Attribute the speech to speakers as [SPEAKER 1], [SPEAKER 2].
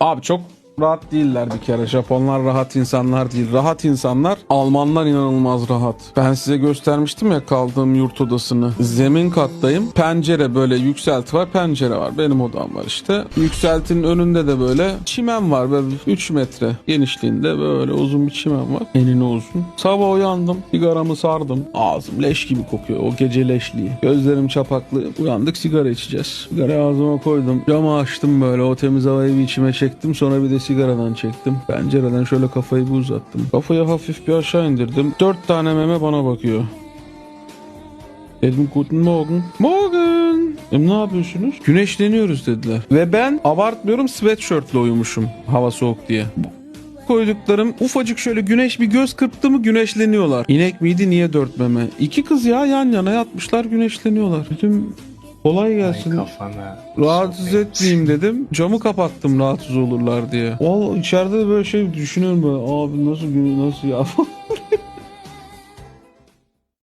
[SPEAKER 1] Abi çok rahat değiller bir kere. Japonlar rahat insanlar değil. Rahat insanlar Almanlar inanılmaz rahat. Ben size göstermiştim ya kaldığım yurt odasını. Zemin kattayım. Pencere böyle yükselti var. Pencere var. Benim odam var işte. Yükseltinin önünde de böyle çimen var. Böyle 3 metre genişliğinde böyle uzun bir çimen var. Enine uzun. Sabah uyandım. Sigaramı sardım. Ağzım leş gibi kokuyor. O gece leşliği. Gözlerim çapaklı. Uyandık sigara içeceğiz. Sigara ağzıma koydum. Camı açtım böyle. O temiz havayı bir içime çektim. Sonra bir de sigaradan çektim. Pencereden şöyle kafayı bir uzattım. Kafayı hafif bir aşağı indirdim. Dört tane meme bana bakıyor. Dedim guten morgen. Morgen. E, ne yapıyorsunuz? Güneşleniyoruz dediler. Ve ben abartmıyorum sweatshirtle uyumuşum. Hava soğuk diye. Koyduklarım ufacık şöyle güneş bir göz kırptı mı güneşleniyorlar. İnek miydi niye dört meme? İki kız ya yan yana yatmışlar güneşleniyorlar. Dedim kolay
[SPEAKER 2] Ay
[SPEAKER 1] gelsin.
[SPEAKER 2] kafana.
[SPEAKER 1] Rahatsız etmeyeyim dedim. Camı kapattım rahatsız olurlar diye. O içeride de böyle şey düşünüyorum böyle abi nasıl günü nasıl ya